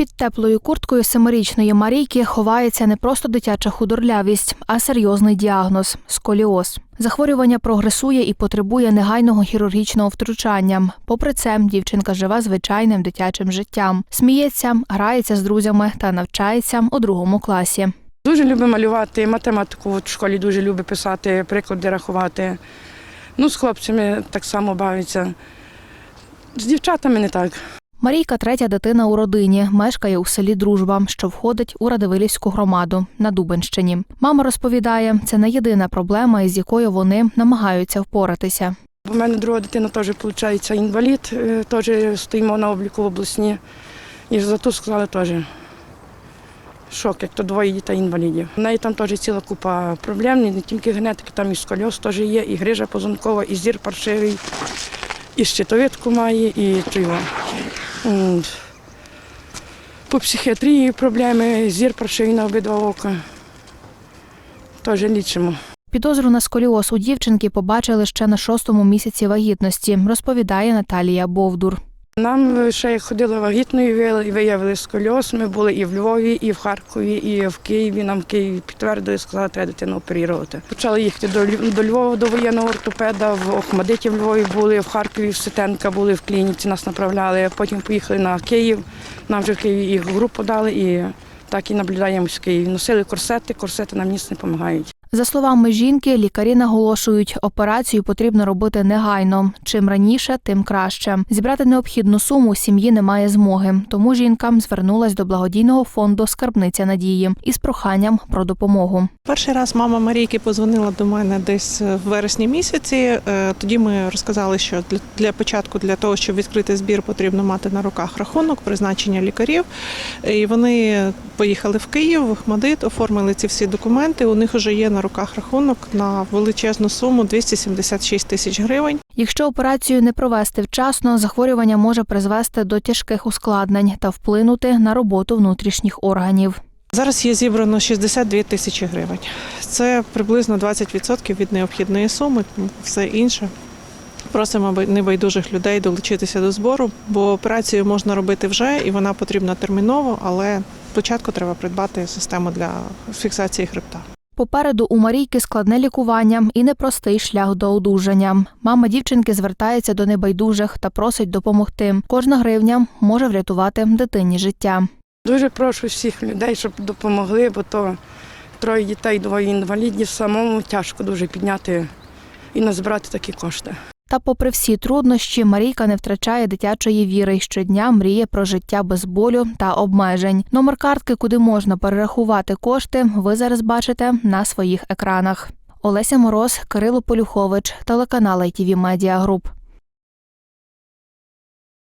Під теплою курткою семирічної Марійки ховається не просто дитяча худорлявість, а серйозний діагноз сколіоз. Захворювання прогресує і потребує негайного хірургічного втручання. Попри це, дівчинка живе звичайним дитячим життям, сміється, грається з друзями та навчається у другому класі. Дуже любить малювати, математику в школі дуже любить писати, приклади рахувати. Ну, з хлопцями так само бавиться. З дівчатами не так. Марійка третя дитина у родині, мешкає у селі Дружба, що входить у Радивилівську громаду на Дубенщині. Мама розповідає, це не єдина проблема, із якою вони намагаються впоратися. У мене друга дитина теж, виходить, інвалід, е, теж стоїмо на обліку в обласній. І за ту сказали теж. Шок, як то двоє дітей інвалідів. У неї там теж ціла купа проблем, не тільки генетики, там і скольоз теж є, і грижа позонкова, і зір паршивий, і щитовидку має, і чого. По психіатрії проблеми, зір прошив на обидва ока. Теж лічимо. Підозру на сколіоз у дівчинки побачили ще на шостому місяці вагітності, розповідає Наталія Бовдур. Нам ще як ходили вагітною, виявили- скольоз. Ми були і в Львові, і в Харкові, і в Києві. Нам в Києві підтвердили, сказали, треба дитину оперувати. Почали їхати до, до Львова, до воєнного ортопеда, в Охмадиті в Львові були, в Харкові, в Ситенка були в клініці, нас направляли. Потім поїхали на Київ. Нам вже в Києві в групу дали і так і наблюдаємо в Києві. Носили корсети, корсети нам ніс не допомагають. За словами жінки, лікарі наголошують, операцію потрібно робити негайно. Чим раніше, тим краще. Зібрати необхідну суму сім'ї немає змоги. Тому жінка звернулась до благодійного фонду Скарбниця надії із проханням про допомогу. Перший раз мама Марійки позвонила до мене десь в вересні місяці. Е, Тоді ми розказали, що для, початку, для того, щоб відкрити збір, потрібно мати на руках рахунок, призначення лікарів. І вони поїхали в Київ, в Охмадит, оформили ці всі документи. У них вже є на руках рахунок на величезну суму 276 тисяч гривень. Якщо операцію не провести вчасно, захворювання може призвести до тяжких ускладнень та вплинути на роботу внутрішніх органів. Зараз є зібрано 62 тисячі гривень. Це приблизно 20% від необхідної суми. Все інше. Просимо небайдужих людей долучитися до збору, бо операцію можна робити вже і вона потрібна терміново, але спочатку треба придбати систему для фіксації хребта. Попереду у Марійки складне лікування і непростий шлях до одужання. Мама дівчинки звертається до небайдужих та просить допомогти. Кожна гривня може врятувати дитині життя. Дуже прошу всіх людей, щоб допомогли, бо то троє дітей, двоє інвалідів, самому тяжко дуже підняти і назбирати такі кошти. Та, попри всі труднощі, Марійка не втрачає дитячої віри і щодня мріє про життя без болю та обмежень. Номер картки, куди можна перерахувати кошти, ви зараз бачите на своїх екранах. Олеся Мороз, Кирило Полюхович, телеканал ITV Media Group.